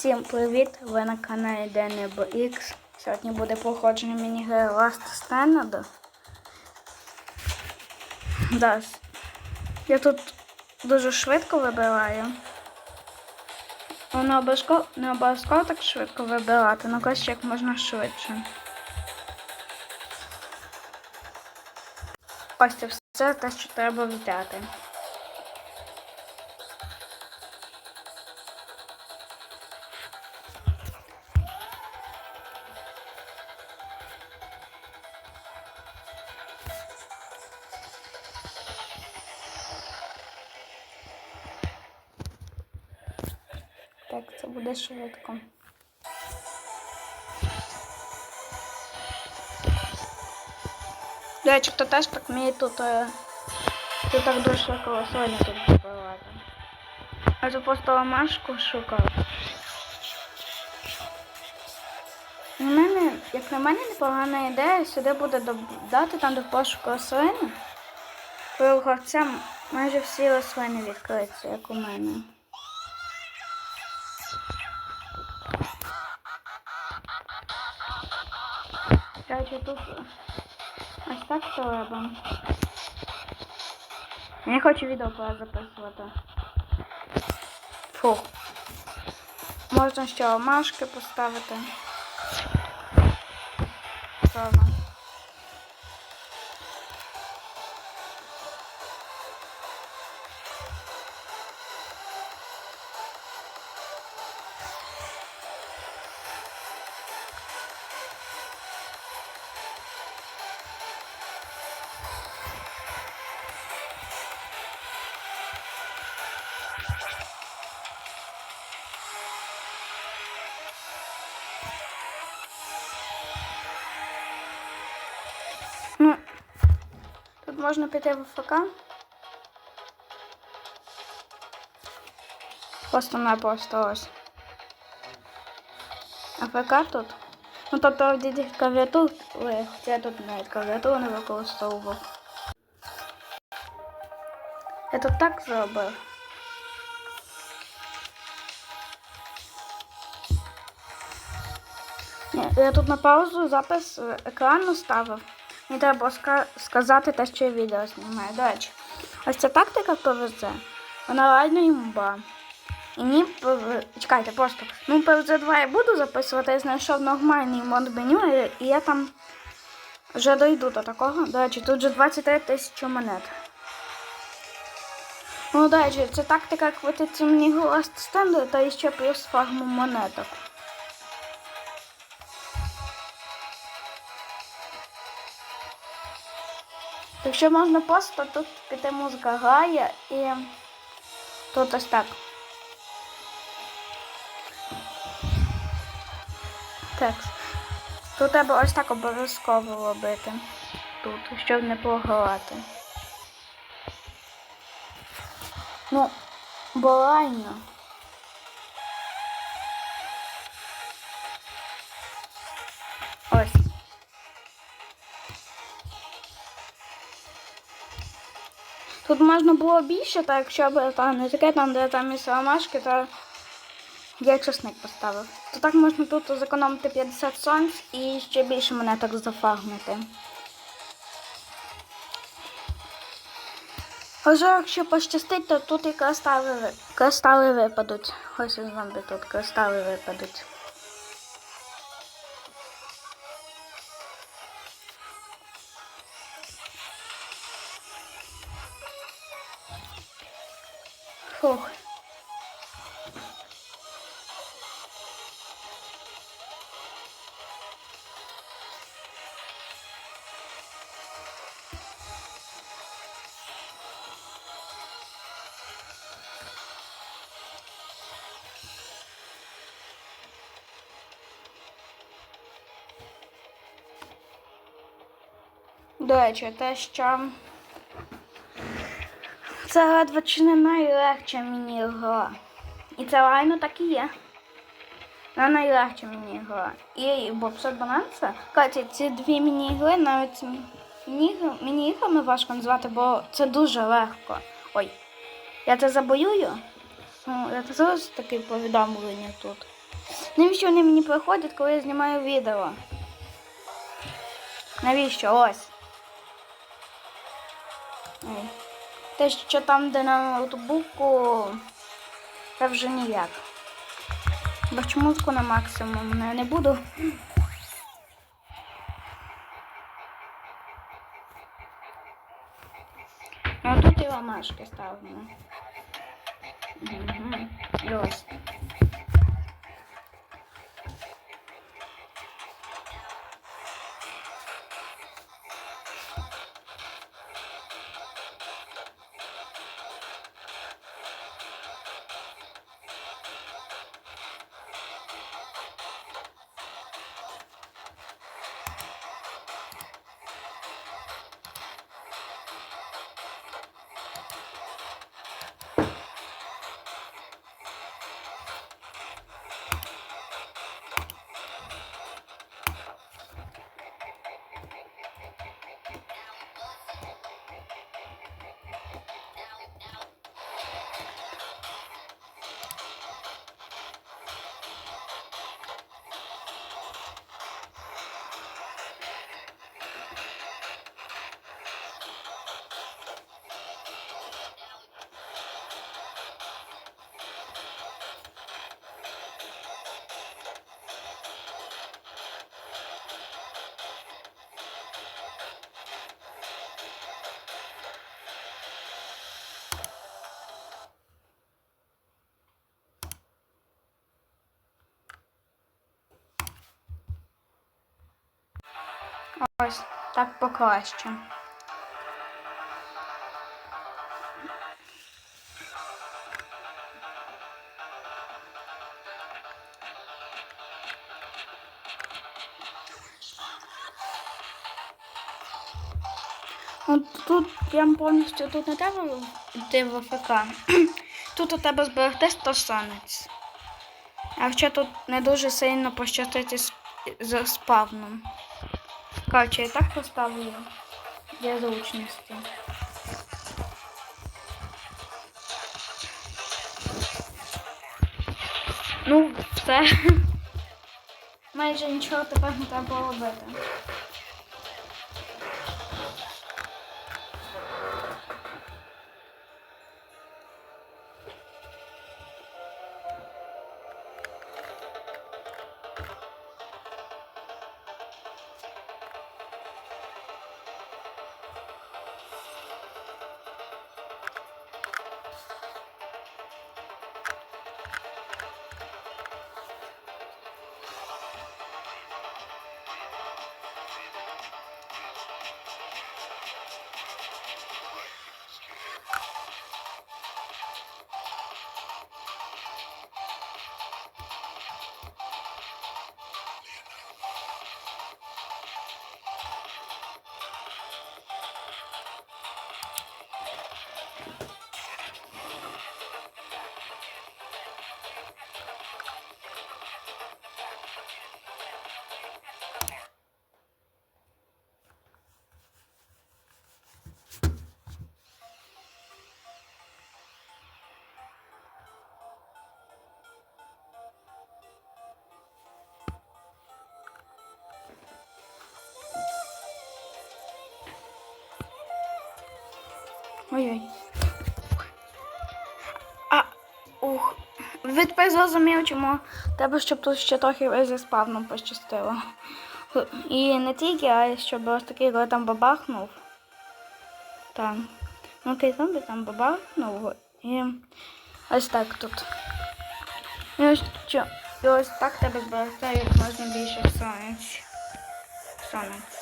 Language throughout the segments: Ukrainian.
Всім привіт! Ви на каналі Денебо X. Сьогодні буде проходження мінігри Last Stand. Да. Я тут дуже швидко вибираю. Ну, Не обов'язково обов'язково так швидко вибирати, але краще як можна швидше. Ось це все те, що треба взяти. Так, це буде швидко. До речі, хто теж так вміє тут, е, тут так дуже швидко сьогодні тут збивати. А то просто ламашку шукав. У мене, як на мене, непогана ідея, сюди буде додати там до пошуку рослини. Коли гравця майже всі рослини відкриються, як у мене. Короче, тут ось так робимо. Я хочу відео записувати. Фух. Можна ще омашки поставити. Ладно. можна піти в ФК. Просто на просто ось. АФК тут. Ну тобто від клавіатури, хоча я тут навіть клавіатуру не використовував. Я тут так зробив. Ні, я тут на паузу запис е, екрану ставив. Мені треба сказати те, що я відео знімаю. До речі, ось ця тактика ПВЗ, вона реально імба. І ні, чекайте, просто. Ну, ПВЗ 2 я буду записувати, я знайшов нормальний мод меню, і- я там вже дойду до такого. До речі, тут вже 23 тисячі монет. Ну, до речі, це тактика хватиться мені голос стенду, та ще плюс фарму монеток. Якщо можна просто тут піти музика грає і тут ось так. Текст. Тут треба ось так обов'язково робити. Тут, щоб не програвати. Ну, банально. Ось. Тут можна було більше, так якщо б там не таке, там, де там і саламашки, то я чесник поставив. То так можна тут зекономити 50 сонць і ще більше монеток зафармити. Вже якщо пощастить, то тут і кристали, кристали випадуть. Ось із зомбі тут кристали випадуть. Фух. До речі, те, що це не найлегша міні-гра. І це реально так і є. Вона найлегша міні-гра. І Бобсот Бананса. Катя, ці дві міні-гри навіть міні- міні-іграми важко назвати, бо це дуже легко. Ой, я це забоюю. Ну, я це зараз таке повідомлення тут. Навіщо вони мені приходять, коли я знімаю відео? Навіщо? Ось. Ой. Те, що там, де на ноутбуку, це вже ніяк. Бачу музику на максимум, я не буду. Ну тут і ламашки ставимо. Угу. Так покраще. От тут прям повністю тут не треба йти в АФК. Тут у тебе зберегти 100 санець. А якщо тут не дуже сильно пощастити з, з спавном. Коротше, я так поставлю для заучности. Ну, все. Майже нічого тепер не треба робити. Ой-ой. А, ух. Ви зрозумів, чому треба, щоб тут ще трохи зі спавном пощастило. І не тільки, а щоб ось такий коли там бабахнув. Так. Ну окей, зомбі там бабахнув. І ось так тут. І ось, і ось так тебе зберегти як можна більше сонець. Сонець.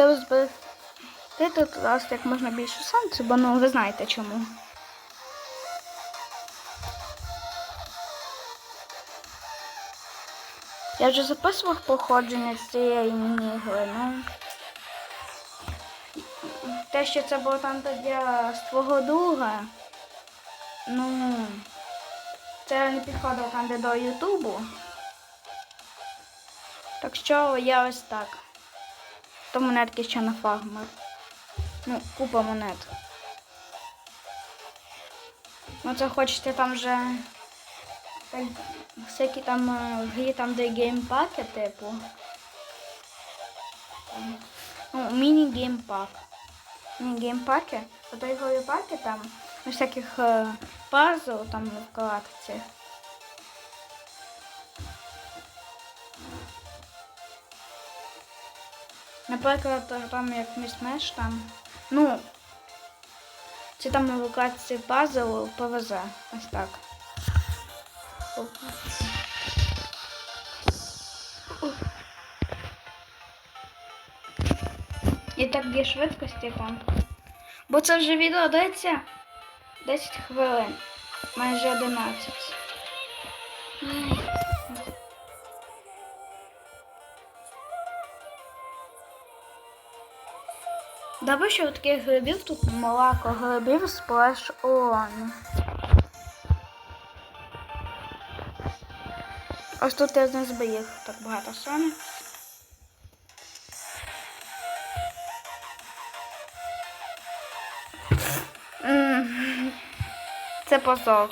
Треба зберегти тут раз як можна більше сонця, бо ну ви знаєте чому. Я вже записував походження з цієї міні-гри, ну. Те, що це було там тоді з твого друга, ну, це не підходило там де до Ютубу. Так що я ось так. То монетки ще на фармер. Ну, купа монет. Ну це хочете там вже. Всякі там е, грі там, де геймпаки, типу. Ну, міні-геймпак. Міні-геймпаки. Ото ігрові паки там. Ну, всяких е, пазл там в галактиці. Наприклад, там як Міс Меш там. Ну, це там на локації пазл ПВЗ. Ось так. І так є швидкості там. Бо це вже відео дається 10 хвилин. Майже 11. Добре, що таких грибів тут малако грибів сплеш он. Ось тут я не зберіг так багато саме. Це позор.